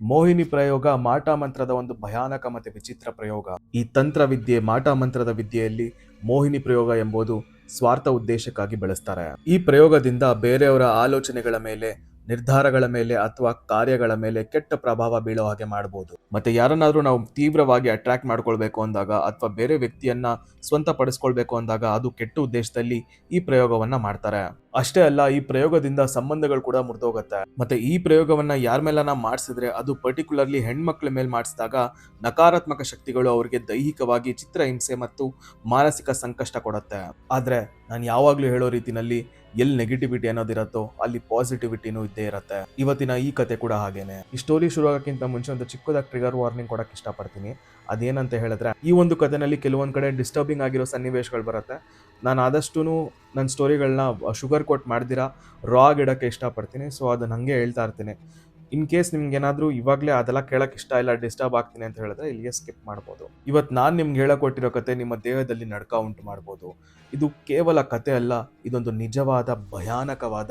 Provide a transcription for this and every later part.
ಮೋಹಿನಿ ಪ್ರಯೋಗ ಮಾಟ ಮಂತ್ರದ ಒಂದು ಭಯಾನಕ ಮತ್ತು ವಿಚಿತ್ರ ಪ್ರಯೋಗ. ಈ ತಂತ್ರ ವಿದ್ಯೆ, ಮಾಟ ಮಂತ್ರದ ವಿದ್ಯೆಯಲ್ಲಿ ಮೋಹಿನಿ ಪ್ರಯೋಗ ಎಂಬುದು ಸ್ವಾರ್ಥ ಉದ್ದೇಶಕ್ಕಾಗಿ ಬಳಸ್ತಾರೆ. ಈ ಪ್ರಯೋಗದಿಂದ ಬೇರೆಯವರ ಆಲೋಚನೆಗಳ ಮೇಲೆ, ನಿರ್ಧಾರಗಳ ಮೇಲೆ ಅಥವಾ ಕಾರ್ಯಗಳ ಮೇಲೆ ಕೆಟ್ಟ ಪ್ರಭಾವ ಬೀಳೋ ಹಾಗೆ ಮಾಡಬಹುದು ಮತ್ತೆ ಯಾರನ್ನಾದ್ರೂ ನಾವು ತೀವ್ರವಾಗಿ ಅಟ್ರಾಕ್ಟ್ ಮಾಡ್ಕೊಳ್ಬೇಕು ಅಂದಾಗ ಅಥವಾ ಬೇರೆ ವ್ಯಕ್ತಿಯನ್ನ ಸ್ವಂತ ಪಡಿಸ್ಕೊಳ್ಬೇಕು ಅಂದಾಗ ಅದು ಕೆಟ್ಟ ಉದ್ದೇಶದಲ್ಲಿ ಈ ಪ್ರಯೋಗವನ್ನ ಮಾಡ್ತಾರೆ. ಅಷ್ಟೇ ಅಲ್ಲ, ಈ ಪ್ರಯೋಗದಿಂದ ಸಂಬಂಧಗಳು ಕೂಡ ಮುರಿದೋಗುತ್ತೆ. ಮತ್ತೆ ಈ ಪ್ರಯೋಗವನ್ನ ಯಾರ ಮೇಲನ ಮಾಡಿಸಿದ್ರೆ ಅದು ಪರ್ಟಿಕ್ಯುಲರ್ಲಿ ಹೆಣ್ಮಕ್ಳ ಮೇಲೆ ಮಾಡಿಸಿದಾಗ ನಕಾರಾತ್ಮಕ ಶಕ್ತಿಗಳು ಅವರಿಗೆ ದೈಹಿಕವಾಗಿ ಚಿತ್ರಹಿಂಸೆ ಮತ್ತು ಮಾನಸಿಕ ಸಂಕಷ್ಟ ಕೊಡುತ್ತೆ. ಆದ್ರೆ ನಾನು ಯಾವಾಗ್ಲೂ ಹೇಳೋ ರೀತಿನಲ್ಲಿ ಎಲ್ಲಿ ನೆಗೆಟಿವಿಟಿ ಅನ್ನೋದಿರತ್ತೋ ಅಲ್ಲಿ ಪಾಸಿಟಿವಿಟಿನೂ ಇದ್ದೇ ಇರುತ್ತೆ. ಇವತ್ತಿನ ಈ ಕತೆ ಕೂಡ ಹಾಗೇನೆ. ಈ ಸ್ಟೋರಿ ಶುರು ಆಗೋಕ್ಕಿಂತ ಮುಂಚೆ ಒಂದು ಚಿಕ್ಕದಾಗಿ ಟ್ರಿಗರ್ ವಾರ್ನಿಂಗ್ ಕೊಡಕ್ಕೆ ಇಷ್ಟಪಡ್ತೀನಿ. ಅದೇನಂತ ಹೇಳಿದ್ರೆ, ಈ ಒಂದು ಕಥೆನಲ್ಲಿ ಕೆಲವೊಂದು ಕಡೆ ಡಿಸ್ಟರ್ಬಿಂಗ್ ಆಗಿರೋ ಸನ್ನಿವೇಶಗಳು ಬರುತ್ತೆ. ನಾನು ಆದಷ್ಟು ನನ್ನ ಸ್ಟೋರಿಗಳನ್ನ ಶುಗರ್ ಕೋಟ್ ಮಾಡ್ದಿರಾ ರಾ ಇಡೋಕ್ಕೆ ಇಷ್ಟಪಡ್ತೀನಿ. ಸೊ ಅದನ್ನ ಹಾಗೆ ಹೇಳ್ತಾ ಇರ್ತೀನಿ. ಇನ್ ಕೇಸ್ ನಿಮ್ಗೆ ಏನಾದರೂ ಇವಾಗಲೇ ಅದೆಲ್ಲ ಕೇಳಕ್ಕೆ ಇಷ್ಟ ಇಲ್ಲ ಡಿಸ್ಟರ್ಬ್ ಆಗ್ತೀನಿ ಅಂತ ಹೇಳಿದ್ರೆ, ಇಲ್ಲಿಗೆ ಸ್ಕಿಪ್ ಮಾಡ್ಬೋದು. ಇವತ್ತು ನಾನು ನಿಮ್ಗೆ ಹೇಳಕೊಟ್ಟಿರೋ ಕತೆ ನಿಮ್ಮ ದೇಹದಲ್ಲಿ ನಡ್ಕ ಉಂಟು ಮಾಡ್ಬೋದು. ಇದು ಕೇವಲ ಕತೆ ಅಲ್ಲ, ಇದೊಂದು ನಿಜವಾದ, ಭಯಾನಕವಾದ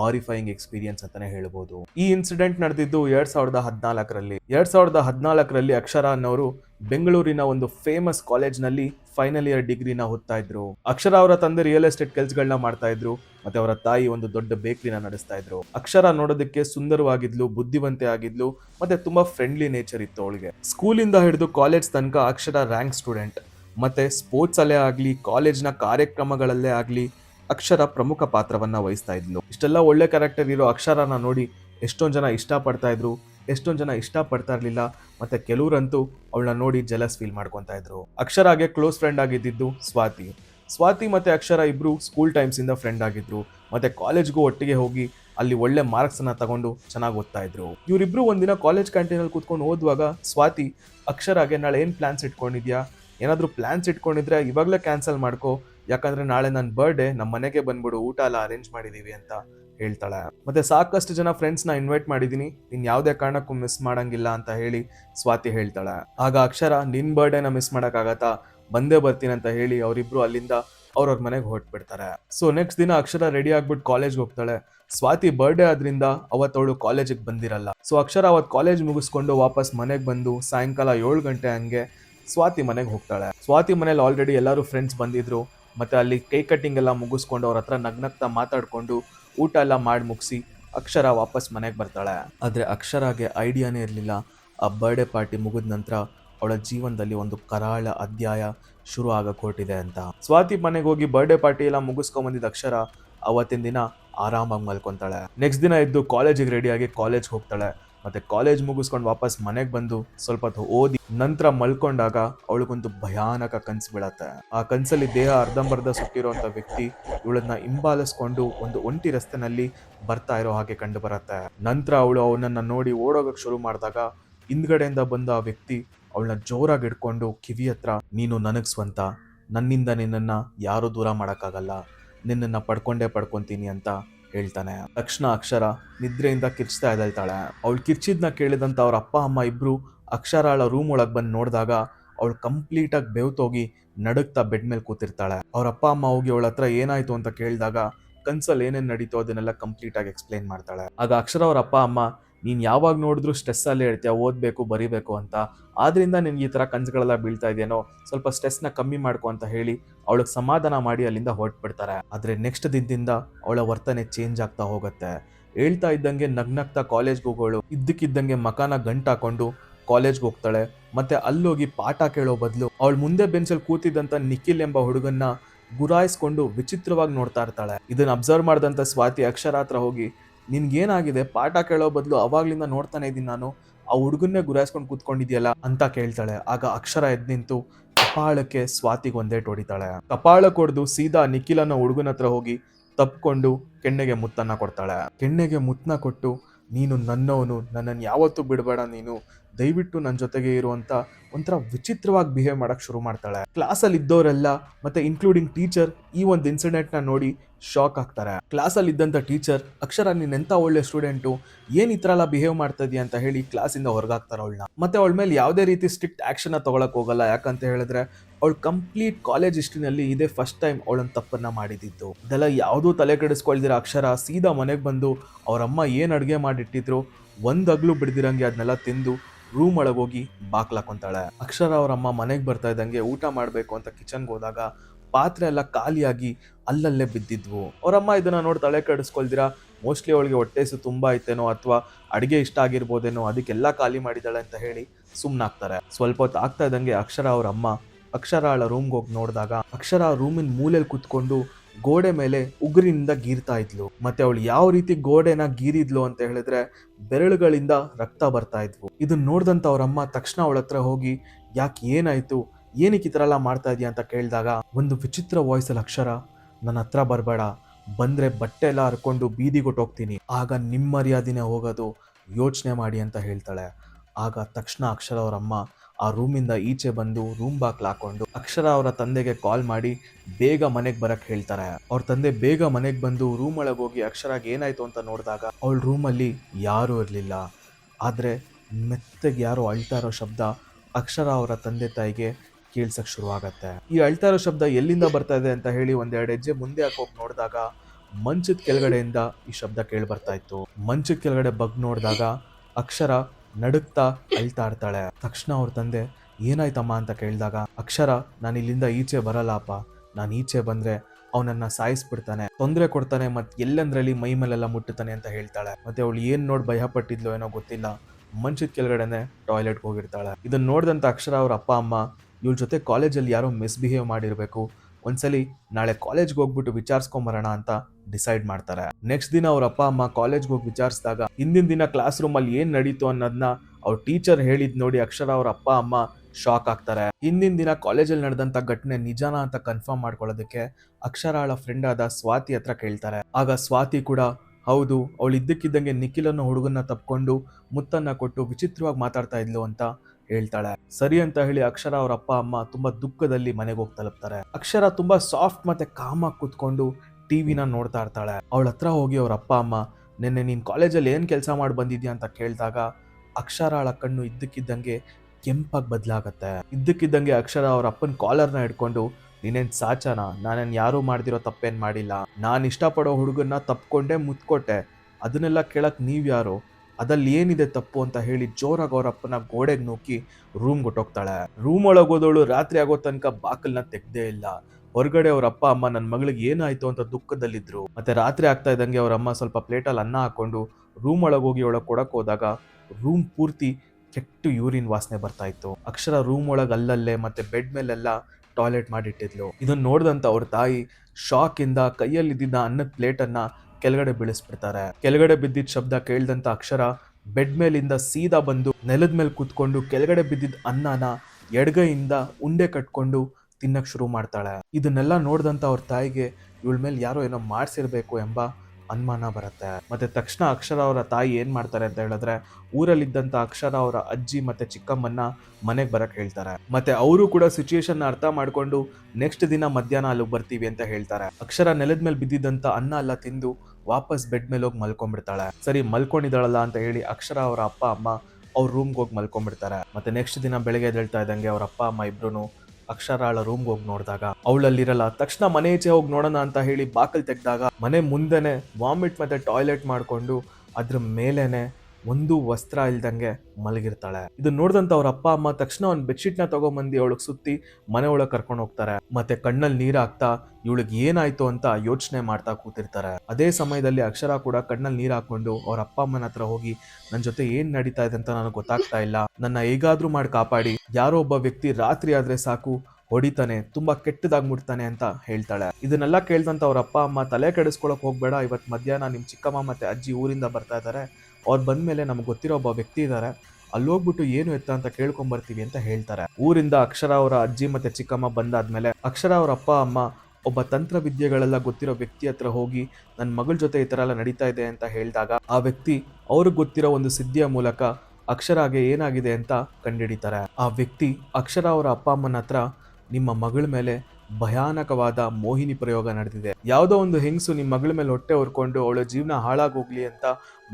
ಹಾರಿಫೈಯಿಂಗ್ ಎಕ್ಸ್ಪೀರಿಯನ್ಸ್ ಅಂತಾನೆ ಹೇಳ್ಬೋದು. ಈ ಇನ್ಸಿಡೆಂಟ್ ನಡೆದಿದ್ದು ಎರಡ್ ಸಾವಿರದ ಹದಿನಾಲ್ಕರಲ್ಲಿ. ಎರಡ್ ಸಾವಿರದ ಹದಿನಾಲ್ಕರಲ್ಲಿ ಅಕ್ಷರ ಅನ್ನೋರು ಬೆಂಗಳೂರಿನ ಒಂದು ಫೇಮಸ್ ಕಾಲೇಜ್ನಲ್ಲಿ ಫೈನಲ್ ಇಯರ್ ಡಿಗ್ರಿನ ಓದ್ತಾ ಇದ್ರು. ಅಕ್ಷರ ಅವರ ತಂದೆ ರಿಯಲ್ ಎಸ್ಟೇಟ್ ಕೆಲಸಗಳನ್ನ ಮಾಡ್ತಾ ಇದ್ರು, ಮತ್ತೆ ಅವರ ತಾಯಿ ಒಂದು ದೊಡ್ಡ ಬೇಕರಿನ ನಡೆಸ್ತಾ ಇದ್ರು. ಅಕ್ಷರ ನೋಡೋದಕ್ಕೆ ಸುಂದರವಾಗಿದ್ಲು, ಬುದ್ಧಿವಂತೆ ಆಗಿದ್ಲು, ಮತ್ತೆ ತುಂಬಾ ಫ್ರೆಂಡ್ಲಿ ನೇಚರ್ ಇತ್ತು ಅವಳಿಗೆ. ಸ್ಕೂಲಿಂದ ಹಿಡಿದು ಕಾಲೇಜ್ ತನಕ ಅಕ್ಷರ ರ್ಯಾಂಕ್ ಸ್ಟೂಡೆಂಟ್ ಮತ್ತೆ ಸ್ಪೋರ್ಟ್ಸ್ ಅಲ್ಲೇ ಆಗ್ಲಿ ಕಾಲೇಜ್ನ ಕಾರ್ಯಕ್ರಮಗಳಲ್ಲೇ ಆಗ್ಲಿ ಅಕ್ಷರ ಪ್ರಮುಖ ಪಾತ್ರವನ್ನ ವಹಿಸ್ತಾ ಇದ್ಲು. ಇಷ್ಟೆಲ್ಲ ಒಳ್ಳೆ ಕ್ಯಾರೆಕ್ಟರ್ ಇರೋ ಅಕ್ಷರನ ನೋಡಿ ಎಷ್ಟೊಂದು ಜನ ಇಷ್ಟಪಡ್ತಾ ಇದ್ರು. ಎಷ್ಟೊಂದ್ ಜನ ಇಷ್ಟಪಡ್ತಾ ಇರಲಿಲ್ಲ, ಮತ್ತು ಕೆಲವರಂತೂ ಅವಳನ್ನ ನೋಡಿ ಜಲಸ್ ಫೀಲ್ ಮಾಡ್ಕೊತಾ ಇದ್ರು. ಅಕ್ಷರಾಗೆ ಕ್ಲೋಸ್ ಫ್ರೆಂಡ್ ಆಗಿದ್ದಿದ್ದು ಸ್ವಾತಿ. ಸ್ವಾತಿ ಮತ್ತು ಅಕ್ಷರ ಇಬ್ಬರು ಸ್ಕೂಲ್ ಟೈಮ್ಸಿಂದ ಫ್ರೆಂಡ್ ಆಗಿದ್ರು. ಮತ್ತು ಕಾಲೇಜ್ಗೂ ಒಟ್ಟಿಗೆ ಹೋಗಿ ಅಲ್ಲಿ ಒಳ್ಳೆ ಮಾರ್ಕ್ಸನ್ನು ತಗೊಂಡು ಚೆನ್ನಾಗಿ ಓದ್ತಾ ಇದ್ರು. ಇವರಿಬ್ಬರು ಒಂದಿನ ಕಾಲೇಜ್ ಕ್ಯಾಂಟೀನಲ್ಲಿ ಕೂತ್ಕೊಂಡು ಓದುವಾಗ ಸ್ವಾತಿ, ಅಕ್ಷರಾಗೆ ನಾಳೆ ಏನು ಪ್ಲ್ಯಾನ್ಸ್ ಇಟ್ಕೊಂಡಿದ್ಯಾ? ಏನಾದರೂ ಪ್ಲ್ಯಾನ್ಸ್ ಇಟ್ಕೊಂಡಿದ್ರೆ ಇವಾಗಲೇ ಕ್ಯಾನ್ಸಲ್ ಮಾಡ್ಕೋ, ಯಾಕಂದರೆ ನಾಳೆ ನನ್ನ ಬರ್ಡೇ ನಮ್ಮ ಮನೆಗೆ ಬಂದ್ಬಿಡು, ಊಟ ಎಲ್ಲ ಅರೇಂಜ್ ಮಾಡಿದ್ದೀವಿ ಅಂತ. ಹೇಳ್ತಾಳೆ. ಮತ್ತೆ ಸಾಕಷ್ಟು ಜನ ಫ್ರೆಂಡ್ಸ್ನ ಇನ್ವೈಟ್ ಮಾಡಿದೀನಿ ನಿನ್ ಯಾವ್ದೇ ಕಾರಣಕ್ಕೂ ಮಿಸ್ ಮಾಡಂಗಿಲ್ಲ ಅಂತ ಹೇಳಿ ಸ್ವಾತಿ ಹೇಳ್ತಾಳೆ. ಆಗ ಅಕ್ಷರ, ನಿನ್ ಬರ್ಡೇನ ಮಿಸ್ ಮಾಡಕ್ಕಾಗತ್ತಾ? ಬಂದೇ ಬರ್ತೀನಿ ಅಂತ ಹೇಳಿ ಅವರಿಬ್ರು ಅಲ್ಲಿಂದ ಅವ್ರವ್ರ ಮನೆಗೆ ಹೊರಟ್ಬಿಡ್ತಾರೆ. ಸೊ ನೆಕ್ಸ್ಟ್ ದಿನ ಅಕ್ಷರ ರೆಡಿ ಆಗ್ಬಿಟ್ಟು ಕಾಲೇಜ್ಗೆ ಹೋಗ್ತಾಳೆ. ಸ್ವಾತಿ ಬರ್ಡೇ ಆದ್ರಿಂದ ಅವತ್ತು ಅವತ್ತವಳು ಕಾಲೇಜಿಗೆ ಬಂದಿರಲ್ಲ. ಸೊ ಅಕ್ಷರ ಅವತ್ತು ಕಾಲೇಜ್ ಮುಗಿಸ್ಕೊಂಡು ವಾಪಸ್ ಮನೆಗೆ ಬಂದು ಸಾಯಂಕಾಲ ಏಳು ಗಂಟೆ ಹಂಗೆ ಸ್ವಾತಿ ಮನೆಗೆ ಹೋಗ್ತಾಳೆ. ಸ್ವಾತಿ ಮನೇಲಿ ಆಲ್ರೆಡಿ ಎಲ್ಲರೂ ಫ್ರೆಂಡ್ಸ್ ಬಂದಿದ್ರು. ಮತ್ತೆ ಅಲ್ಲಿ ಕೈ ಕಟ್ಟಿಂಗ್ ಎಲ್ಲ ಮುಗಿಸ್ಕೊಂಡು ಅವ್ರ ಹತ್ರ ನಗ್ನಗ್ತಾ ಮಾತಾಡ್ಕೊಂಡು ಊಟ ಎಲ್ಲ ಮಾಡಿ ಮುಗಿಸಿ ಅಕ್ಷರ ವಾಪಸ್ ಮನೆಗೆ ಬರ್ತಾಳೆ. ಆದರೆ ಅಕ್ಷರಾಗೆ ಐಡಿಯಾನೇ ಇರಲಿಲ್ಲ. ಆ ಬರ್ಡೇ ಪಾರ್ಟಿ ಮುಗಿದ ನಂತರ ಅವಳ ಜೀವನದಲ್ಲಿ ಒಂದು ಕರಾಳ ಅಧ್ಯಾಯ ಶುರು ಆಗಕ್ಕೆ ಅಂತ. ಸ್ವಾತಿ ಮನೆಗೆ ಹೋಗಿ ಬರ್ಡೇ ಪಾರ್ಟಿ ಎಲ್ಲ ಮುಗಿಸ್ಕೊಂಡ್ ಬಂದಿದ್ದ ಅಕ್ಷರ ಅವತ್ತಿನ ದಿನ ಆರಾಮಾಗಿ ಮಲ್ಕೊತಾಳೆ. ನೆಕ್ಸ್ಟ್ ದಿನ ಎದ್ದು ಕಾಲೇಜಿಗೆ ರೆಡಿಯಾಗಿ ಕಾಲೇಜ್ಗೆ ಹೋಗ್ತಾಳೆ. ಮತ್ತೆ ಕಾಲೇಜ್ ಮುಗಿಸ್ಕೊಂಡು ವಾಪಸ್ ಮನೆಗೆ ಬಂದು ಸ್ವಲ್ಪ ಹೊತ್ತು ಓದಿ ನಂತರ ಮಲ್ಕೊಂಡಾಗ ಅವಳಿಗೊಂದು ಭಯಾನಕ ಕನಸು ಬೀಳತ್ತೆ. ಆ ಕನಸಲ್ಲಿ ದೇಹ ಅರ್ಧಂಬರ್ಧ ಸುಟ್ಟಿರುವಂತ ವ್ಯಕ್ತಿ ಇವಳನ್ನ ಹಿಂಬಾಲಿಸ್ಕೊಂಡು ಒಂದು ಒಂಟಿ ರಸ್ತೆನಲ್ಲಿ ಬರ್ತಾ ಇರೋ ಹಾಗೆ ಕಂಡು ಬರತ್ತೆ. ನಂತರ ಅವಳು ಅವನನ್ನ ನೋಡಿ ಓಡೋಗಕ್ ಶುರು ಮಾಡಿದಾಗ ಹಿಂದ್ಗಡೆಯಿಂದ ಬಂದ ಆ ವ್ಯಕ್ತಿ ಅವಳನ್ನ ಜೋರಾಗಿ ಹಿಡ್ಕೊಂಡು ಕಿವಿ ಹತ್ರ, ನೀನು ನನಗ್ ಸ್ವಂತ. ನನ್ನಿಂದ ನಿನ್ನನ್ನ ಯಾರು ದೂರ ಮಾಡೋಕ್ಕಾಗಲ್ಲ. ನಿನ್ನನ್ನು ಪಡ್ಕೊಂಡೇ ಪಡ್ಕೊಂತೀನಿ ಅಂತ ಹೇಳ್ತಾನೆ. ತಕ್ಷಣ ಅಕ್ಷರ ನಿದ್ರೆಯಿಂದ ಕಿರ್ಚ್ತಾ ಎದ್ದೇಳ್ತಾಳೆ ಅವಳು ಕಿರ್ಚಿದ್ನ ಕೇಳಿದಂತ ಅವ್ರ ಅಪ್ಪ, ಅಮ್ಮ ಇಬ್ರು ಅಕ್ಷರಾಳ ರೂಮ್ ಒಳಗೆ ಬಂದು ನೋಡಿದಾಗ ಅವಳು ಕಂಪ್ಲೀಟ್ ಆಗಿ ಬೆವ್ತೋಗಿ ನಡುಗ್ತಾ ಬೆಡ್ ಮೇಲೆ ಕೂತಿರ್ತಾಳೆ. ಅವ್ರ ಅಪ್ಪ, ಅಮ್ಮ ಹೋಗಿ ಅವಳ ಹತ್ರ ಏನಾಯ್ತು ಅಂತ ಕೇಳಿದಾಗ ಕನ್ಸಲ್ಲಿ ಏನೇನು ನಡೀತೋ ಅದನ್ನೆಲ್ಲ ಕಂಪ್ಲೀಟ್ ಆಗಿ ಎಕ್ಸ್ಪ್ಲೈನ್ ಮಾಡ್ತಾಳೆ. ಆಗ ಅಕ್ಷರ ಅವ್ರ ಅಪ್ಪ, ಅಮ್ಮ ನೀನ್ ಯಾವಾಗ ನೋಡಿದ್ರು ಸ್ಟ್ರೆಸ್ಸಲ್ಲೇ ಇರ್ತೀಯ, ಓದಬೇಕು, ಬರಿಬೇಕು ಅಂತ. ಆದ್ದರಿಂದ ನಿನಗೆ ಈ ಥರ ಕನಸುಗಳೆಲ್ಲ ಬೀಳ್ತಾ ಇದೆಯೇನೋ, ಸ್ವಲ್ಪ ಸ್ಟ್ರೆಸ್ನ ಕಮ್ಮಿ ಮಾಡ್ಕೊ ಅಂತ ಹೇಳಿ ಅವಳಿಗೆ ಸಮಾಧಾನ ಮಾಡಿ ಅಲ್ಲಿಂದ ಹೊರಟ್ಬಿಡ್ತಾರೆ. ಆದರೆ ನೆಕ್ಸ್ಟ್ ದಿನದಿಂದ ಅವಳ ವರ್ತನೆ ಚೇಂಜ್ ಆಗ್ತಾ ಹೋಗುತ್ತೆ. ಹೇಳ್ತಾ ಇದ್ದಂಗೆ ನಗ್ನಗ್ತಾ ಕಾಲೇಜ್ಗೆ ಹೋಗೋಳು, ಇದ್ದಕ್ಕಿದ್ದಂಗೆ ಮಕಾನ ಗಂಟಾಕೊಂಡು ಕಾಲೇಜ್ಗೆ ಹೋಗ್ತಾಳೆ. ಮತ್ತೆ ಅಲ್ಲೋಗಿ ಪಾಠ ಕೇಳೋ ಬದಲು ಅವಳು ಮುಂದೆ ಬೆಂಚಲ್ಲಿ ಕೂತಿದ್ದಂಥ ನಿಖಿಲ್ ಎಂಬ ಹುಡುಗನ್ನ ಗುರಾಯಿಸ್ಕೊಂಡು ವಿಚಿತ್ರವಾಗಿ ನೋಡ್ತಾ ಇರ್ತಾಳೆ. ಇದನ್ನ ಅಬ್ಸರ್ವ್ ಮಾಡಿದಂಥ ಸ್ವಾತಿ ಅಕ್ಷರಾತ್ರ ಹೋಗಿ ನಿನ್ಗೇನಾಗಿದೆ? ಪಾಠ ಕೇಳೋ ಬದಲು ಅವಾಗ್ಲಿಂದ ನೋಡ್ತಾನೆ ಇದ್ದೀನಿ ನಾನು. ಆ ಹುಡುಗನ್ನೇ ಗುರಾಯಿಸ್ಕೊಂಡು ಕೂತ್ಕೊಂಡಿದ್ಯಲ್ಲ, ಅಂತ ಕೇಳ್ತಾಳೆ. ಆಗ ಅಕ್ಷರ ಎದ್ ನಿಂತು ಕಪಾಳಕ್ಕೆ ಸ್ವಾತಿಗೆ ಒಂದೇ ಹೊಡಿತಾಳೆ ಕಪಾಳ ಕೊಡ್ದು ಸೀದಾ ನಿಖಿಲನ ಹುಡುಗನ ಹತ್ರ ಹೋಗಿ ತಪ್ಕೊಂಡು ಕೆಣ್ಣೆಗೆ ಮುತ್ತನ್ನ ಕೊಡ್ತಾಳೆ. ಕೆಣ್ಣೆಗೆ ಮುತ್ತನ್ನ ಕೊಟ್ಟು, ನೀನು ನನ್ನವನು ನನ್ನನ್ನು ಯಾವತ್ತೂ ಬಿಡಬೇಡ ನೀನು. ದಯವಿಟ್ಟು ನನ್ನ ಜೊತೆಗೆ ಇರುವಂತ ಒಂಥರ ವಿಚಿತ್ರವಾಗಿ ಬಿಹೇವ್ ಮಾಡೋಕ್ಕೆ ಶುರು ಮಾಡ್ತಾಳೆ. ಕ್ಲಾಸಲ್ಲಿ ಇದ್ದವರೆಲ್ಲ ಮತ್ತೆ ಇನ್ಕ್ಲೂಡಿಂಗ್ ಟೀಚರ್ ಈ ಒಂದು ಇನ್ಸಿಡೆಂಟ್ನ ನೋಡಿ ಶಾಕ್ ಆಗ್ತಾರೆ. ಕ್ಲಾಸಲ್ಲಿ ಇದ್ದಂಥ ಟೀಚರ್ ಅಕ್ಷರ ನೀನೆಂಥ ಒಳ್ಳೆ ಸ್ಟೂಡೆಂಟು ಏನು ಈ ಥರ ಎಲ್ಲ ಬಿಹೇವ್ ಮಾಡ್ತಾ ಇದೀಯ? ಅಂತ ಹೇಳಿ ಕ್ಲಾಸಿಂದ ಹೊರಗಾಕ್ತಾರೆ ಅವಳನ್ನ. ಮತ್ತೆ ಅವಳ ಮೇಲೆ ಯಾವುದೇ ರೀತಿ ಸ್ಟ್ರಿಕ್ಟ್ ಆ್ಯಕ್ಷನ್ನ ತೊಗೊಳಕ್ಕೆ ಹೋಗಲ್ಲ. ಯಾಕಂತ ಹೇಳಿದ್ರೆ ಅವಳು ಕಂಪ್ಲೀಟ್ ಕಾಲೇಜ್ ಹಿಸ್ಟ್ರಿನಲ್ಲಿ ಇದೇ ಫಸ್ಟ್ ಟೈಮ್ ಅವಳನ್ನ ತಪ್ಪನ್ನು ಮಾಡಿದ್ದು. ಇದೆಲ್ಲ ಯಾವುದೂ ತಲೆ ಕೆಡಿಸ್ಕೊಳ್ದಿರ ಅಕ್ಷರ. ಸೀದಾ ಮನೆಗೆ ಬಂದು ಅವರಮ್ಮ ಏನು ಅಡುಗೆ ಮಾಡಿಟ್ಟಿದ್ರು? ಒಂದಗ್ಲು ಬಿಡ್ದಿರಂಗೆ ಅದನ್ನೆಲ್ಲ ತಿಂದು ರೂಮ್ ಒಳಗೆ ಹೋಗಿ ಬಾಕ್ಲಾಕೊಂತಾಳೆ ಅಕ್ಷರ ಅವ್ರ ಅಮ್ಮ ಮನೆಗೆ ಬರ್ತಾ ಇದ್ದಂಗೆ ಊಟ ಮಾಡಬೇಕು ಅಂತ ಕಿಚನ್ಗೆ ಹೋದಾಗ ಪಾತ್ರೆ ಎಲ್ಲ ಖಾಲಿಯಾಗಿ ಅಲ್ಲಲ್ಲೇ ಬಿದ್ದಿದ್ವು. ಅವರಮ್ಮ ಇದನ್ನ ನೋಡಿ ತಲೆ ಕೆಡಿಸ್ಕೊಳ್ದಿರಾ? ಮೋಸ್ಟ್ಲಿ ಅವಳಿಗೆ ಹೊಟ್ಟೆಸು ತುಂಬ ಐತೇನೋ ಅಥವಾ ಅಡುಗೆ ಇಷ್ಟ ಆಗಿರ್ಬೋದೇನೋ ಅದಕ್ಕೆಲ್ಲ ಖಾಲಿ ಮಾಡಿದಾಳೆ ಅಂತ ಹೇಳಿ ಸುಮ್ಮನಾಗ್ತಾರೆ ಸ್ವಲ್ಪ ಹೊತ್ತು ಆಗ್ತಾ ಇದ್ದಂಗೆ ಅಕ್ಷರ ಅವ್ರ ಅಮ್ಮ ಅಕ್ಷರ ಅವಳ ರೂಮ್ಗೆ ಹೋಗಿ ನೋಡಿದಾಗ ಅಕ್ಷರ ರೂಮಿನ ಮೂಲೆಯಲ್ಲಿ ಕುತ್ಕೊಂಡು ಗೋಡೆ ಮೇಲೆ ಉಗುರಿನಿಂದ ಗೀರ್ತಾ ಇದ್ಲು. ಮತ್ತೆ ಅವಳು ಯಾವ ರೀತಿ ಗೋಡೆನ ಗೀರಿದ್ಲು ಅಂತ ಹೇಳಿದ್ರೆ ಬೆರಳುಗಳಿಂದ ರಕ್ತ ಬರ್ತಾ ಇದ್ವು. ಇದನ್ನ ನೋಡ್ದಂತ ಅವರಮ್ಮ ತಕ್ಷಣ ಅವಳ ಹತ್ರ ಹೋಗಿ, ಯಾಕೆ ಏನಾಯ್ತು? ಏನಕ್ಕೆ ಈ ಥರ ಎಲ್ಲ ಮಾಡ್ತಾ ಇದೀಯ? ಅಂತ ಕೇಳಿದಾಗ, ಒಂದು ವಿಚಿತ್ರ ವಾಯ್ಸಲ್ಲಿ ಅಕ್ಷರ, ನನ್ನ ಹತ್ರ ಬರಬೇಡ. ಬಂದ್ರೆ ಬಟ್ಟೆ ಎಲ್ಲ ಹರ್ಕೊಂಡು ಬೀದಿಗೊಟ್ಟು ಹೋಗ್ತೀನಿ. ಆಗ ನಿಮ್ಮ ಮರ್ಯಾದಿನೇ ಹೋಗೋದು ಯೋಚನೆ ಮಾಡಿ ಅಂತ ಹೇಳ್ತಾಳೆ. ಆಗ ತಕ್ಷಣ ಅಕ್ಷರ ಅವರಮ್ಮ ಆ ರೂಮಿಂದ ಈಚೆ ಬಂದು ರೂಮ್ ಬಾಕ್ಲ್ ಹಾಕೊಂಡು ಅಕ್ಷರ ಅವರ ತಂದೆಗೆ ಕಾಲ್ ಮಾಡಿ, ಬೇಗ ಮನೆಗೆ ಬರಕ್ ಹೇಳ್ತಾರೆ. ಅವ್ರ ತಂದೆ ಬೇಗ ಮನೆಗೆ ಬಂದು ರೂಮ್ ಒಳಗೆ ಹೋಗಿ ಅಕ್ಷರಾಗ ಏನಾಯ್ತು ಅಂತ ನೋಡಿದಾಗ ಅವಳ ರೂಮಲ್ಲಿ ಯಾರೂ ಇರಲಿಲ್ಲ. ಆದರೆ ಮೆತ್ತಗೆ ಯಾರೋ ಅಳ್ತಾ ಇರೋ ಶಬ್ದ ಅಕ್ಷರ ಅವರ ತಂದೆ ತಾಯಿಗೆ ಕೇಳ್ಸಕ್ ಶುರುವಾಗತ್ತೆ. ಈ ಅಳ್ತಾ ಇರೋ ಶಬ್ದ ಎಲ್ಲಿಂದ ಬರ್ತಾ ಇದೆ ಅಂತ ಹೇಳಿ ಒಂದೆರಡು ಹೆಜ್ಜೆ ಮುಂದೆ ಹಾಕೋಗಿ ನೋಡಿದಾಗ ಮಂಚದ ಕೆಳಗಡೆಯಿಂದ ಈ ಶಬ್ದ ಕೇಳಿ ಬರ್ತಾ ಇತ್ತು. ಮಂಚದ ಕೆಳಗಡೆ ಬಗ್ ನೋಡಿದಾಗ ಅಕ್ಷರ ನಡುಕ್ತಾ ಅಳ್ತಾ ಇರ್ತಾಳೆ ತಕ್ಷಣ ಅವ್ರ ತಂದೆ, ಏನಾಯ್ತಮ್ಮ ಅಂತ ಕೇಳಿದಾಗ, ಅಕ್ಷರ ನಾನು ಇಲ್ಲಿಂದ ಈಚೆ ಬರಲ್ಲಪ್ಪ. ನಾನು ಈಚೆ ಬಂದ್ರೆ ಅವನನ್ನ ಸಾಯಿಸ್ಬಿಡ್ತಾನೆ. ತೊಂದರೆ ಕೊಡ್ತಾನೆ ಮತ್ತೆ ಎಲ್ಲಂದ್ರಲ್ಲಿ ಮೈ ಮೇಲೆಲ್ಲ ಮುಟ್ಟುತ್ತಾನೆ ಅಂತ ಹೇಳ್ತಾಳೆ. ಮತ್ತೆ ಅವಳು ಏನ್ ನೋಡಿ ಭಯ ಪಟ್ಟಿದ್ಲು ಏನೋ ಗೊತ್ತಿಲ್ಲ. ಮಂಚದ ಕೆಳಗಡೆನೆ ಟಾಯ್ಲೆಟ್ ಹೋಗಿರ್ತಾಳೆ. ಇದನ್ನ ನೋಡಿದಂತ ಅಕ್ಷರ ಅವ್ರ ಅಪ್ಪ, ಅಮ್ಮ, ಇವಳ ಜೊತೆ ಕಾಲೇಜಲ್ಲಿ ಯಾರೋ ಮಿಸ್ಬಿಹೇವ್ ಮಾಡಿರ್ಬೇಕು. ಒಂದ್ಸಲಿ ನಾಳೆ ಕಾಲೇಜ್ಗೆ ಹೋಗ್ಬಿಟ್ಟು ವಿಚಾರಿಸ್ಕೊಂಬರೋಣ ಅಂತ ಡಿಸೈಡ್ ಮಾಡ್ತಾರೆ. ನೆಕ್ಸ್ಟ್ ದಿನ ಅವ್ರ ಅಪ್ಪ ಅಮ್ಮ ಕಾಲೇಜ್ಗೆ ಹೋಗಿ ವಿಚಾರಿಸಿದಾಗ ಹಿಂದಿನ ದಿನ ಕ್ಲಾಸ್ ರೂಮಲ್ಲಿ ಏನ್ ನಡೀತು ಅನ್ನೋದನ್ನ ಅವ್ರ ಟೀಚರ್ ಹೇಳಿದ್ ನೋಡಿ ಅಕ್ಷರ ಅವ್ರ ಅಪ್ಪ ಅಮ್ಮ ಶಾಕ್ ಆಗ್ತಾರೆ. ಹಿಂದಿನ ದಿನ ಕಾಲೇಜಲ್ಲಿ ನಡೆದಂತ ಘಟನೆ ನಿಜಾನ ಅಂತ ಕನ್ಫರ್ಮ್ ಮಾಡ್ಕೊಳ್ಳೋದಕ್ಕೆ ಅಕ್ಷರ ಅವಳ ಫ್ರೆಂಡ್ ಆದ ಸ್ವಾತಿ ಹತ್ರ ಕೇಳ್ತಾರೆ. ಆಗ ಸ್ವಾತಿ ಕೂಡ, ಹೌದು, ಅವಳು ಇದ್ದಕ್ಕಿದ್ದಂಗೆ ನಿಖಿಲ್ ಅನ್ನೋ ಹುಡುಗನ್ನ ತಪ್ಕೊಂಡು ಮುತ್ತನ್ನ ಕೊಟ್ಟು ವಿಚಿತ್ರವಾಗಿ ಮಾತಾಡ್ತಾ ಇದ್ಲು ಅಂತ ಹೇಳ್ತಾಳೆ. ಸರಿ ಅಂತ ಹೇಳಿ ಅಕ್ಷರ ಅವ್ರ ಅಪ್ಪ, ಅಮ್ಮ ತುಂಬಾ ದುಃಖದಲ್ಲಿ ಮನೆಗೆ ಹೋಗಿ ತಲುಪ್ತಾರೆ. ಅಕ್ಷರ ತುಂಬಾ ಸಾಫ್ಟ್ ಮತ್ತೆ ಕಾಮಾಗಿ ಕೂತ್ಕೊಂಡು ಟಿವಿನ ನೋಡ್ತಾ ಇರ್ತಾಳೆ. ಅವಳ ಹತ್ರ ಹೋಗಿ ಅವ್ರ ಅಪ್ಪ, ಅಮ್ಮ, ನಿನ್ನೆ ನೀನ್ ಕಾಲೇಜಲ್ಲಿ ಏನ್ ಕೆಲಸ ಮಾಡಿ ಬಂದಿದ್ಯಾ? ಅಂತ ಕೇಳಿದಾಗ ಅಕ್ಷರ ಅವಳ ಕಣ್ಣು ಇದ್ದಕ್ಕಿದ್ದಂಗೆ ಕೆಂಪಾಗಿ ಬದಲಾಗತ್ತೆ. ಇದ್ದಕ್ಕಿದ್ದಂಗೆ ಅಕ್ಷರ ಅವ್ರ ಅಪ್ಪನ ಕಾಲರ್ನ ಹಿಡ್ಕೊಂಡು, ನೀನೇನ್ ಸಾಚನ? ನಾನೇನ್ ಯಾರು ಮಾಡ್ದಿರೋ ತಪ್ಪೇನ್ ಮಾಡಿಲ್ಲ. ನಾನ್ ಇಷ್ಟಪಡೋ ಹುಡುಗನ್ನ ತಪ್ಕೊಂಡೆ ಮುತ್ಕೊಟ್ಟೆ. ಅದನ್ನೆಲ್ಲ ಕೇಳಕ್ ನೀವ್ ಯಾರು ಅದಲ್ಲಿ ಏನಿದೆ ತಪ್ಪು ಅಂತ ಹೇಳಿ ಜೋರಾಗಿ ಅವ್ರ ಅಪ್ಪನ ಗೋಡೆಗೆ ನೂಕಿ ರೂಮ್ ಹೊಟ್ಟೋಗ್ತಾಳೆ ರೂಮ್ ಒಳಗೋದವಳು ರಾತ್ರಿ ಆಗೋ ತನಕ ಬಾಕಲ್ನ ತೆಗ್ದೇ ಇಲ್ಲ. ಹೊರಗಡೆ ಅವ್ರ ಅಪ್ಪ ಅಮ್ಮ ನನ್ನ ಮಗಳಿಗೆ ಏನಾಯ್ತು ಅಂತ ದುಃಖದಲ್ಲಿದ್ರು. ಮತ್ತೆ ರಾತ್ರಿ ಆಗ್ತಾ ಇದ್ದಂಗೆ ಅವ್ರ ಅಮ್ಮ ಸ್ವಲ್ಪ ಪ್ಲೇಟಲ್ಲಿ ಅನ್ನ ಹಾಕೊಂಡು ರೂಮ್ ಒಳಗೋಗಿ ಒಳಗೆ ಕೊಡಕ್ ಹೋದಾಗ ರೂಮ್ ಪೂರ್ತಿ ಕೆಟ್ಟು ಯೂರಿನ್ ವಾಸನೆ ಬರ್ತಾ ಇತ್ತು. ಅಕ್ಷರ ರೂಮ್ ಒಳಗೆ ಅಲ್ಲಲ್ಲೇ ಮತ್ತೆ ಬೆಡ್ ಮೇಲೆಲ್ಲ ಟಾಯ್ಲೆಟ್ ಮಾಡಿಟ್ಟಿದ್ಲು. ಇದನ್ನ ನೋಡಿದಂತ ಅವ್ರ ತಾಯಿ ಶಾಕ್ ಇಂದ ಕೈಯಲ್ಲಿದ್ದ ಅನ್ನದ ಪ್ಲೇಟ್ ಅನ್ನ ಕೆಳಗಡೆ ಬೀಳಿಸ್ಬಿಡ್ತಾರೆ. ಕೆಳಗಡೆ ಬಿದ್ದಿದ್ದ ಶಬ್ದ ಕೇಳ್ದಂತ ಅಕ್ಷರ ಬೆಡ್ ಮೇಲಿಂದ ಸೀದಾ ಬಂದು ನೆಲದ ಮೇಲೆ ಕೂತ್ಕೊಂಡು ಕೆಳಗಡೆ ಬಿದ್ದಿದ್ದ ಅನ್ನನ ಎಡಗೈಯಿಂದ ಉಂಡೆ ಕಟ್ಕೊಂಡು ತಿನ್ನಕ್ಕೆ ಶುರು ಮಾಡ್ತಾಳೆ. ಇದನ್ನೆಲ್ಲ ನೋಡ್ದಂತ ಅವ್ರ ತಾಯಿಗೆ ಇವಳ ಮೇಲೆ ಯಾರೋ ಏನೋ ಮಾಡ್ಸಿರ್ಬೇಕು ಎಂಬ ಅನುಮಾನ ಬರುತ್ತೆ. ಮತ್ತೆ ತಕ್ಷಣ ಅಕ್ಷರ ಅವರ ತಾಯಿ ಏನ್ ಮಾಡ್ತಾರೆ ಅಂತ ಹೇಳಿದ್ರೆ ಊರಲ್ಲಿದ್ದಂತ ಅಕ್ಷರ ಅವರ ಅಜ್ಜಿ ಮತ್ತೆ ಚಿಕ್ಕಮ್ಮನ್ನ ಮನೆಗೆ ಬರಕ್ ಹೇಳ್ತಾರೆ. ಮತ್ತೆ ಅವರು ಕೂಡ ಸಿಚುಯೇಷನ್ ಅರ್ಥ ಮಾಡ್ಕೊಂಡು ನೆಕ್ಸ್ಟ್ ದಿನ ಮಧ್ಯಾಹ್ನ ಅಲ್ಲಿಗೆ ಬರ್ತೀವಿ ಅಂತ ಹೇಳ್ತಾರೆ. ಅಕ್ಷರ ನೆಲದ ಮೇಲೆ ಬಿದ್ದಿದ್ದಂತ ಅನ್ನ ಎಲ್ಲ ತಿಂದು ವಾಪಸ್ ಬೆಡ್ ಮೇಲೆ ಹೋಗಿ ಮಲ್ಕೊಂಡ್ಬಿಡ್ತಾಳೆ. ಸರಿ, ಮಲ್ಕೊಂಡಿದ್ದಾಳಲ್ಲ ಅಂತ ಹೇಳಿ ಅಕ್ಷರ ಅವರ ಅಪ್ಪ, ಅಮ್ಮ ಅವ್ರ ರೂಮ್ಗೆ ಹೋಗಿ ಮಲ್ಕೊಂಡ್ಬಿಡ್ತಾರೆ. ಮತ್ತೆ ನೆಕ್ಸ್ಟ್ ದಿನ ಬೆಳಗ್ಗೆ ಎದ್ದೇಳ್ತಾ ಇದ್ದಂಗೆ ಅವ್ರ ಅಪ್ಪ, ಅಮ್ಮ ಇಬ್ರು ಅಕ್ಷರಾಳ ರೂಮ್ಗೆ ಹೋಗಿ ನೋಡಿದಾಗ, ಅವಳಲ್ಲಿರಲ್ಲ, ತಕ್ಷಣ ಮನೆ ಈಚೆ ಹೋಗಿ ನೋಡೋಣ ಅಂತ ಹೇಳಿ ಬಾಕಲ್ ತೆಗ್ದಾಗ, ಮನೆ ಮುಂದೆನೆ ವಾಮಿಟ್ ಮತ್ತೆ ಟಾಯ್ಲೆಟ್ ಮಾಡ್ಕೊಂಡು ಅದ್ರ ಮೇಲೇನೆ ಒಂದು ವಸ್ತ್ರ ಇಲ್ದಂಗೆ ಮಲಗಿರ್ತಾಳೆ. ಇದು ನೋಡಿದಂತ ಅವ್ರ ಅಪ್ಪ ಅಮ್ಮ ತಕ್ಷಣ ಒಂದು ಬೆಡ್ಶೀಟ್ನ ತಗೊಂಬಂದಿ ಅವಳಗ್ ಸುತ್ತಿ ಮನೆ ಒಳಗ್ ಕರ್ಕೊಂಡು ಹೋಗ್ತಾರೆ. ಮತ್ತೆ ಕಣ್ಣಲ್ಲಿ ನೀರ್ ಹಾಕ್ತಾ ಇವಳಿಗೆ ಏನಾಯ್ತು ಅಂತ ಯೋಚನೆ ಮಾಡ್ತಾ ಕೂತಿರ್ತಾರೆ ಅದೇ ಸಮಯದಲ್ಲಿ ಅಕ್ಷರ ಕೂಡ ಕಣ್ಣಲ್ಲಿ ನೀರ್ ಹಾಕೊಂಡು ಅವ್ರ ಅಪ್ಪ ಅಮ್ಮನ ಹತ್ರ ಹೋಗಿ ನನ್ನ ಜೊತೆ ಏನ್ ನಡೀತಾ ಇದೆ ಅಂತ ನನಗೆ ಗೊತ್ತಾಗ್ತಾ ಇಲ್ಲ. ನನ್ನ ಹೇಗಾದ್ರೂ ಮಾಡಿ ಕಾಪಾಡಿ. ಯಾರೋ ಒಬ್ಬ ವ್ಯಕ್ತಿ ರಾತ್ರಿ ಆದ್ರೆ ಸಾಕು, ಹೊಡಿತಾನೆ, ತುಂಬಾ ಕೆಟ್ಟದಾಗಿ ಮುಟ್ತಾನೆ ಅಂತ ಹೇಳ್ತಾಳೆ. ಇದನ್ನೆಲ್ಲ ಕೇಳ್ದಂತ ಅವ್ರ ಅಪ್ಪ ಅಮ್ಮ ತಲೆ ಕೆಡಿಸ್ಕೊಳಕ್ ಹೋಗ್ಬೇಡ. ಇವತ್ ಮಧ್ಯಾಹ್ನ ನಿಮ್ ಚಿಕ್ಕಮ್ಮ ಮತ್ತೆ ಅಜ್ಜಿ ಊರಿಂದ ಬರ್ತಾ ಇದ್ದಾರೆ ಅವ್ರು ಬಂದ್ಮೇಲೆ ನಮ್ಗೆ ಗೊತ್ತಿರೋ ಒಬ್ಬ ವ್ಯಕ್ತಿ ಇದ್ದಾರೆ ಅಲ್ಲಿ ಹೋಗ್ಬಿಟ್ಟು ಏನು ಎತ್ತ ಅಂತ ಕೇಳ್ಕೊಂಡ್ ಬರ್ತೀವಿ ಅಂತ ಹೇಳ್ತಾರೆ. ಊರಿಂದ ಅಕ್ಷರ ಅವರ ಅಜ್ಜಿ ಮತ್ತೆ ಚಿಕ್ಕಮ್ಮ ಬಂದಾದ್ಮೇಲೆ ಅಕ್ಷರ ಅವರ ಅಪ್ಪ, ಅಮ್ಮ, ಒಬ್ಬ ತಂತ್ರ ವಿದ್ಯೆಗಳೆಲ್ಲ ಗೊತ್ತಿರೋ ವ್ಯಕ್ತಿ ಹತ್ರ ಹೋಗಿ ನನ್ನ ಮಗಳ ಜೊತೆ ಈ ಥರ ಎಲ್ಲ ನಡೀತಾ ಇದೆ ಅಂತ ಹೇಳಿದಾಗ ಆ ವ್ಯಕ್ತಿ ಅವ್ರಿಗೆ ಗೊತ್ತಿರೋ ಒಂದು ಸಿದ್ಧಿಯ ಮೂಲಕ ಅಕ್ಷರಾಗೆ ಏನಾಗಿದೆ ಅಂತ ಕಂಡುಹಿಡಿತಾರೆ ಆ ವ್ಯಕ್ತಿ ಅಕ್ಷರ ಅವರ ಅಪ್ಪ, ಅಮ್ಮನ ಹತ್ರ ನಿಮ್ಮ ಮಗಳ ಮೇಲೆ ಭಯಾನಕವಾದ ಮೋಹಿನಿ ಪ್ರಯೋಗ ನಡೆದಿದೆ. ಯಾವುದೋ ಒಂದು ಹೆಂಗಸು ನಿಮ್ಮ ಮಗಳ ಮೇಲೆ ಹೊಟ್ಟೆ ಹೊರ್ಕೊಂಡು ಅವಳ ಜೀವನ ಹಾಳಾಗೋಗ್ಲಿ ಅಂತ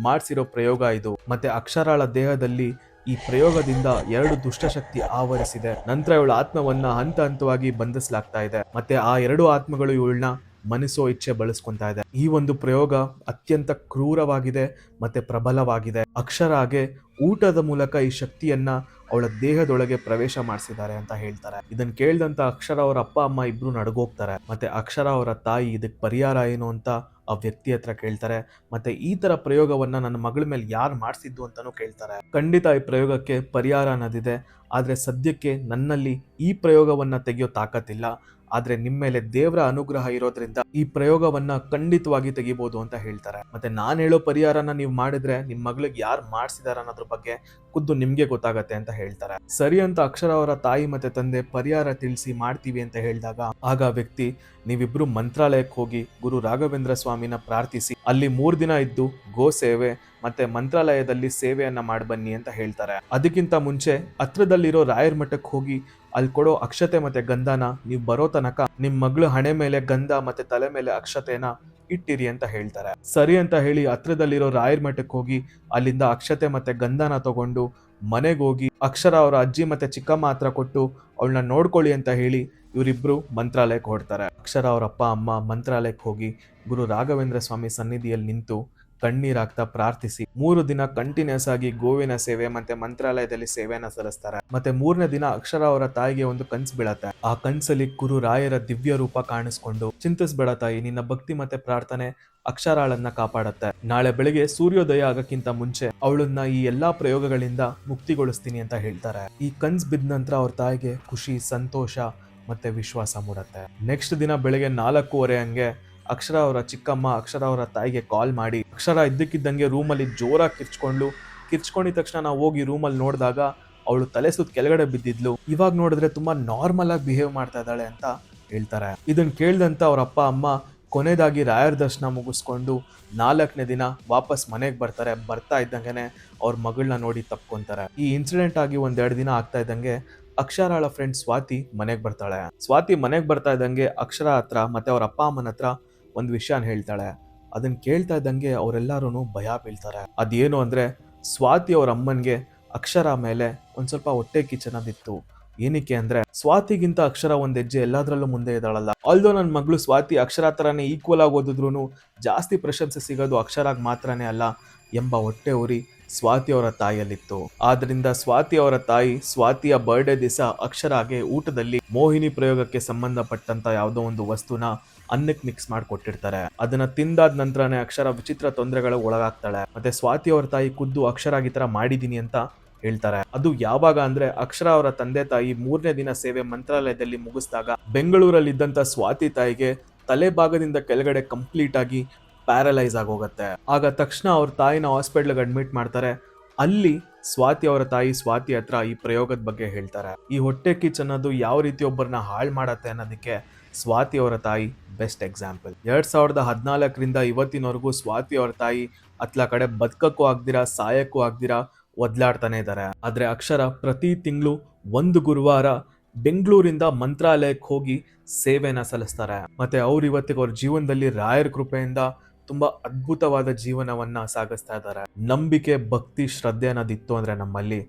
ಮಾಡಿಸಿರೋ ಪ್ರಯೋಗ ಇದು. ಮತ್ತೆ ಅಕ್ಷರಾಳ ದೇಹದಲ್ಲಿ ಈ ಪ್ರಯೋಗದಿಂದ ಎರಡು ದುಷ್ಟಶಕ್ತಿ ಆವರಿಸಿದೆ. ನಂತರ ಇವಳ ಆತ್ಮವನ್ನ ಹಂತ ಹಂತವಾಗಿ ಬಂಧಿಸಲಾಗ್ತಾ ಇದೆ. ಮತ್ತೆ ಆ ಎರಡು ಆತ್ಮಗಳು ಇವಳನ್ನ ಮನಸ್ಸೋ ಇಚ್ಛೆ ಬಳಸ್ಕೊಂತಾ ಇದೆ. ಈ ಒಂದು ಪ್ರಯೋಗ ಅತ್ಯಂತ ಕ್ರೂರವಾಗಿದೆ ಮತ್ತೆ ಪ್ರಬಲವಾಗಿದೆ. ಅಕ್ಷರಾಗೆ ಊಟದ ಮೂಲಕ ಈ ಶಕ್ತಿಯನ್ನ ಅವಳ ದೇಹದೊಳಗೆ ಪ್ರವೇಶ ಮಾಡಿಸಿದ್ದಾರೆ ಅಂತ ಹೇಳ್ತಾರೆ. ಇದನ್ನ ಕೇಳಿದಂತ ಅಕ್ಷರ ಅವರ ಅಪ್ಪ, ಅಮ್ಮ ಇಬ್ರು ನಡ್ಗೋಗ್ತಾರೆ. ಮತ್ತೆ ಅಕ್ಷರ ಅವರ ತಾಯಿ ಇದಕ್ಕೆ ಪರಿಹಾರ ಏನು ಅಂತ ಆ ವ್ಯಕ್ತಿ ಹತ್ರ ಕೇಳ್ತಾರೆ. ಮತ್ತೆ ಈ ತರ ಪ್ರಯೋಗವನ್ನ ನನ್ನ ಮಗಳ ಮೇಲೆ ಯಾರು ಮಾಡಿಸಿದ್ದು ಅಂತಾನು ಕೇಳ್ತಾರೆ. ಖಂಡಿತ ಈ ಪ್ರಯೋಗಕ್ಕೆ ಪರಿಹಾರ ಅನ್ನೋದಿದೆ. ಆದ್ರೆ ಸದ್ಯಕ್ಕೆ ನನ್ನಲ್ಲಿ ಈ ಪ್ರಯೋಗವನ್ನ ತೆಗೆಯೋ ತಾಕತ್ತಿಲ್ಲ. ಆದ್ರೆ ನಿಮ್ಮ ಮೇಲೆ ದೇವರ ಅನುಗ್ರಹ ಇರೋದ್ರಿಂದ ಈ ಪ್ರಯೋಗವನ್ನ ಖಂಡಿತವಾಗಿ ತೆಗಿಬಹುದು ಅಂತ ಹೇಳ್ತಾರೆ. ಮತ್ತೆ ನಾನು ಹೇಳೋ ಪರಿಹಾರನ ನೀವು ಮಾಡಿದ್ರೆ ನಿಮ್ ಮಗಳಿಗೆ ಯಾರು ಮಾಡಿಸಿದಾರ ಅನ್ನೋದ್ರ ಬಗ್ಗೆ ಖುದ್ದು ನಿಮ್ಗೆ ಗೊತ್ತಾಗತ್ತೆ ಅಂತ ಹೇಳ್ತಾರೆ. ಸರಿ ಅಂತ ಅಕ್ಷರ ಅವರ ತಾಯಿ ಮತ್ತೆ ತಂದೆ ಪರಿಹಾರ ತಿಳಿಸಿ ಮಾಡ್ತೀವಿ ಅಂತ ಹೇಳಿದಾಗ ಆಗ ವ್ಯಕ್ತಿ ನೀವಿಬ್ರು ಮಂತ್ರಾಲಯಕ್ಕೆ ಹೋಗಿ ಗುರು ರಾಘವೇಂದ್ರ ಸ್ವಾಮಿನ ಪ್ರಾರ್ಥಿಸಿ ಅಲ್ಲಿ ಮೂರ್ ದಿನ ಇದ್ದು ಗೋ ಸೇವೆ ಮತ್ತೆ ಮಂತ್ರಾಲಯದಲ್ಲಿ ಸೇವೆಯನ್ನ ಮಾಡ್ಬನ್ನಿ ಅಂತ ಹೇಳ್ತಾರೆ. ಅದಕ್ಕಿಂತ ಮುಂಚೆ ಹತ್ರದಲ್ಲಿರೋ ರಾಯರ್ ಮಠಕ್ಕೆ ಹೋಗಿ ಅಲ್ಲಿ ಕೊಡೋ ಅಕ್ಷತೆ ಮತ್ತೆ ಗಂಧನ ನೀವು ಬರೋ ತನಕ ನಿಮ್ ಮಗಳು ಹಣೆ ಮೇಲೆ ಗಂಧ ಮತ್ತೆ ತಲೆ ಮೇಲೆ ಅಕ್ಷತೆನ ಇಟ್ಟಿರಿ ಅಂತ ಹೇಳ್ತಾರೆ. ಸರಿ ಅಂತ ಹೇಳಿ ಹತ್ರದಲ್ಲಿರೋ ರಾಯರ್ ಮಠಕ್ಕೆ ಹೋಗಿ ಅಲ್ಲಿಂದ ಅಕ್ಷತೆ ಮತ್ತೆ ಗಂಧನ ತಗೊಂಡು ಮನೆಗೆ ಹೋಗಿ ಅಕ್ಷರ ಅವರ ಅಜ್ಜಿ ಮತ್ತೆ ಚಿಕ್ಕ ಮಾತ್ರ ಕೊಟ್ಟು ಅವಳನ್ನ ನೋಡ್ಕೊಳ್ಳಿ ಅಂತ ಹೇಳಿ ಇವರಿಬ್ರು ಮಂತ್ರಾಲಯಕ್ಕೆ ಹೊಡ್ತಾರೆ ಅಕ್ಷರ ಅವರ ಅಪ್ಪ, ಅಮ್ಮ ಮಂತ್ರಾಲಯಕ್ಕೆ ಹೋಗಿ ಗುರು ರಾಘವೇಂದ್ರ ಸ್ವಾಮಿ ಸನ್ನಿಧಿಯಲ್ಲಿ ನಿಂತು ಕಣ್ಣೀರಾಗ್ತಾ ಪ್ರಾರ್ಥಿಸಿ. ಮೂರು ದಿನ ಕಂಟಿನ್ಯೂಸ್ ಆಗಿ ಗೋವಿನ ಸೇವೆ, ಮತ್ತೆ ಮಂತ್ರಾಲಯದಲ್ಲಿ ಸೇವೆಯನ್ನ ಸಲ್ಲಿಸ್ತಾರೆ. ಮತ್ತೆ ಮೂರನೇ ದಿನ ಅಕ್ಷರ ಅವರ ತಾಯಿಗೆ ಒಂದು ಕನ್ಸು ಬೀಳತ್ತೆ. ಆ ಕನ್ಸಲ್ಲಿ ಗುರು ರಾಯರ ದಿವ್ಯ ರೂಪ ಕಾಣಿಸ್ಕೊಂಡು ಚಿಂತಿಸ್ಬೇಡ ತಾಯಿ ನಿನ್ನ ಭಕ್ತಿ ಮತ್ತೆ ಪ್ರಾರ್ಥನೆ ಅಕ್ಷರಾಳನ್ನ ಕಾಪಾಡತ್ತೆ. ನಾಳೆ ಬೆಳಿಗ್ಗೆ ಸೂರ್ಯೋದಯ ಆಗಕ್ಕಿಂತ ಮುಂಚೆ ಅವಳನ್ನ ಈ ಎಲ್ಲಾ ಪ್ರಯೋಗಗಳಿಂದ ಮುಕ್ತಿಗೊಳಿಸ್ತೀನಿ ಅಂತ ಹೇಳ್ತಾರೆ. ಈ ಕನ್ಸ್ ಬಿದ್ದ ನಂತರ ಅವ್ರ ತಾಯಿಗೆ ಖುಷಿ, ಸಂತೋಷ ಮತ್ತೆ ವಿಶ್ವಾಸ ಮೂಡತ್ತೆ. ನೆಕ್ಸ್ಟ್ ದಿನ ಬೆಳಿಗ್ಗೆ ನಾಲ್ಕೂವರೆ ಹಂಗೆ ಅಕ್ಷರ ಅವರ ಚಿಕ್ಕಮ್ಮ, ಅಕ್ಷರ ಅವರ ತಾಯಿಗೆ ಕಾಲ್ ಮಾಡಿ. ಅಕ್ಷರ ಇದ್ದಕ್ಕಿದ್ದಂಗೆ ರೂಮಲ್ಲಿ ಜೋರಾಗಿ ಕಿರ್ಚ್ಕೊಂಡ್ಲು ಕಿರ್ಚ್ಕೊಂಡಿದ ತಕ್ಷಣ ನಾವು ಹೋಗಿ ರೂಮಲ್ಲಿ ನೋಡಿದಾಗ ಅವಳು ತಲೆ ಸುತ್ತ ಕೆಳಗಡೆ ಬಿದ್ದಿದ್ಲು. ಇವಾಗ ನೋಡಿದ್ರೆ ತುಂಬಾ ನಾರ್ಮಲ್ ಆಗಿ ಬಿಹೇವ್ ಮಾಡ್ತಾ ಇದ್ದಾಳೆ ಅಂತ ಹೇಳ್ತಾರೆ. ಇದನ್ನ ಕೇಳ್ದಂತ ಅವ್ರ ಅಪ್ಪ, ಅಮ್ಮ ಕೊನೆಯದಾಗಿ ರಾಯರ್ ದರ್ಶನ ಮುಗಿಸ್ಕೊಂಡು ನಾಲ್ಕನೇ ದಿನ ವಾಪಸ್ ಮನೆಗೆ ಬರ್ತಾರೆ. ಬರ್ತಾ ಇದ್ದಂಗೆ ಅವ್ರ ಮಗಳನ್ನ ನೋಡಿ ತಪ್ಕೊಂತಾರೆ. ಈ ಇನ್ಸಿಡೆಂಟ್ ಆಗಿ ಒಂದೆರಡು ದಿನ ಆಗ್ತಾ ಇದ್ದಂಗೆ ಅಕ್ಷರಾಳ ಫ್ರೆಂಡ್ ಸ್ವಾತಿ ಮನೆಗೆ ಬರ್ತಾಳೆ. ಸ್ವಾತಿ ಮನೆಗೆ ಬರ್ತಾ ಇದ್ದಂಗೆ ಅಕ್ಷರ ಹತ್ರ ಮತ್ತೆ ಅವ್ರ ಅಪ್ಪ ಅಮ್ಮನ ಹತ್ರ ಒಂದು ವಿಷಯನ ಹೇಳ್ತಾಳೆ. ಅದನ್ನ ಕೇಳ್ತಾ ಇದ್ದಂಗೆ ಅವರೆಲ್ಲರೂ ಭಯ ಬೀಳ್ತಾರೆ. ಅದೇನು ಅಂದ್ರೆ ಸ್ವಾತಿ ಅವ್ರ ಅಮ್ಮನಿಗೆ ಅಕ್ಷರ ಮೇಲೆ ಒಂದ್ ಸ್ವಲ್ಪ ಹೊಟ್ಟೆ ಕಿಚನದಿತ್ತು ಏನಕ್ಕೆ ಅಂದ್ರೆ ಸ್ವಾತಿಗಿಂತ ಅಕ್ಷರ ಒಂದ್ ಹೆಜ್ಜೆ ಎಲ್ಲಾದ್ರಲ್ಲೂ ಮುಂದೆ ಇದ್ದಾಳಲ್ಲ. ಆಲ್ದೋ ನನ್ನ ಮಗಳು ಸ್ವಾತಿ ಅಕ್ಷರ ತರನೇ ಈಕ್ವಲ್ ಆಗಿ ಓದಿದ್ರು ಜಾಸ್ತಿ ಪ್ರಶಂಸೆ ಸಿಗೋದು ಅಕ್ಷರಾಗ್ ಮಾತ್ರನೇ ಅಲ್ಲ ಎಂಬ ಹೊಟ್ಟೆ ಉರಿ ಸ್ವಾತಿ ಅವರ ತಾಯಿಯಲ್ಲಿತ್ತು. ಆದ್ರಿಂದ ಸ್ವಾತಿ ಅವರ ತಾಯಿ ಸ್ವಾತಿಯ ಬರ್ಡೇ ದಿವಸ ಅಕ್ಷರಾಗೆ ಊಟದಲ್ಲಿ ಮೋಹಿನಿ ಪ್ರಯೋಗಕ್ಕೆ ಸಂಬಂಧಪಟ್ಟಂತ ಯಾವುದೋ ಒಂದು ವಸ್ತುನ ಅನ್ನಕ್ಕೆ ಮಿಕ್ಸ್ ಮಾಡಿಕೊಟ್ಟಿರ್ತಾರೆ. ಅದನ್ನ ತಿಂದಾದ ನಂತರನೇ ಅಕ್ಷರ ವಿಚಿತ್ರ ತೊಂದರೆಗಳ ಒಳಗಾಗ್ತಾಳೆ. ಮತ್ತೆ ಸ್ವಾತಿ ಅವರ ತಾಯಿ ಖುದ್ದು ಅಕ್ಷರ ಈ ತರ ಮಾಡಿದೀನಿ ಅಂತ ಹೇಳ್ತಾರೆ. ಅದು ಯಾವಾಗ ಅಂದ್ರೆ ಅಕ್ಷರ ಅವರ ತಂದೆ ತಾಯಿ ಮೂರನೇ ದಿನ ಸೇವೆ ಮಂತ್ರಾಲಯದಲ್ಲಿ ಮುಗಿಸಿದಾಗ ಬೆಂಗಳೂರಲ್ಲಿ ಇದ್ದಂತ ಸ್ವಾತಿ ತಾಯಿಗೆ ತಲೆ ಭಾಗದಿಂದ ಕೆಳಗಡೆ ಕಂಪ್ಲೀಟ್ ಆಗಿ ಪ್ಯಾರಲೈಸ್ ಆಗೋಗತ್ತೆ. ಆಗ ತಕ್ಷಣ ಅವ್ರ ತಾಯಿನ ಹಾಸ್ಪಿಟ್ಲ್ಗೆ ಅಡ್ಮಿಟ್ ಮಾಡ್ತಾರೆ. ಅಲ್ಲಿ ಸ್ವಾತಿ ಅವರ ತಾಯಿ ಸ್ವಾತಿ ಹತ್ರ ಈ ಪ್ರಯೋಗದ ಬಗ್ಗೆ ಹೇಳ್ತಾರೆ. ಈ ಹೊಟ್ಟೆ ಕಿಚ್ ಅನ್ನೋದು ಯಾವ ರೀತಿ ಒಬ್ಬರನ್ನ ಹಾಳು ಮಾಡತ್ತೆ ಅನ್ನೋದಕ್ಕೆ ಸ್ವಾತಿ ಅವರ ತಾಯಿ ಬೆಸ್ಟ್ ಎಕ್ಸಾಂಪಲ್ ಎರಡ್ ಸಾವಿರದ ಹದಿನಾಲ್ಕರಿಂದ ಇವತ್ತಿನವರೆಗೂ ಸ್ವಾತಿ ಅವರ ತಾಯಿ ಅತ್ಲ ಕಡೆ ಬದುಕಕ್ಕೂ ಆಗ್ದಿರಾ, ಸಾಯಕ್ಕೂ ಆಗ್ದಿರಾ, ಒದ್ಲಾಡ್ತಾನೆ ಇದ್ದಾರೆ ಆದ್ರೆ ಅಕ್ಷರ ಪ್ರತಿ ತಿಂಗಳು ಒಂದು ಗುರುವಾರ ಬೆಂಗಳೂರಿಂದ ಮಂತ್ರಾಲಯಕ್ಕೆ ಹೋಗಿ ಸೇವೆನ ಸಲ್ಲಿಸ್ತಾರೆ. ಮತ್ತೆ ಅವ್ರು ಇವತ್ತಿಗೆ ಅವ್ರ ಜೀವನದಲ್ಲಿ ರಾಯರ್ ಕೃಪೆಯಿಂದ ತುಂಬಾ ಅದ್ಭುತವಾದ ಜೀವನವನ್ನ ಸಾಗಿಸ್ತಾ ಇದ್ದಾರೆ. ನಂಬಿಕೆ, ಭಕ್ತಿ, ಶ್ರದ್ಧೆ ಅನ್ನೋದಿತ್ತು ಅಂದ್ರೆ ನಮ್ಮಲ್ಲಿ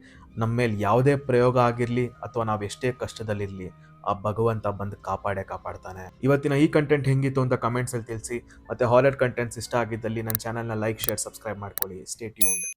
ನಮ್ಮ ಮೇಲೆ ಯಾವುದೇ ಪ್ರಯೋಗ ಆಗಿರ್ಲಿ ಅಥವಾ ನಾವ್ ಎಷ್ಟೇ ಕಷ್ಟದಲ್ಲಿರ್ಲಿ ಆ ಭಗವಂತ ಬಂದು ಕಾಪಾಡೇ ಕಾಪಾಡ್ತಾನೆ. ಇವತ್ತಿನ ಈ ಕಂಟೆಂಟ್ ಹೆಂಗಿತ್ತು ಅಂತ ಕಮೆಂಟ್ಸ್ ಅಲ್ಲಿ ತಿಳಿಸಿ. ಮತ್ತೆ ಹಾರರ್ ಕಂಟೆಂಟ್ಸ್ ಇಷ್ಟ ಆಗಿದ್ದಲ್ಲಿ ನನ್ನ ಚಾನಲ್ನ ಲೈಕ್ ಶೇರ್ ಸಬ್ಸ್ಕ್ರೈಬ್ ಮಾಡ್ಕೊಳ್ಳಿ. Stay tuned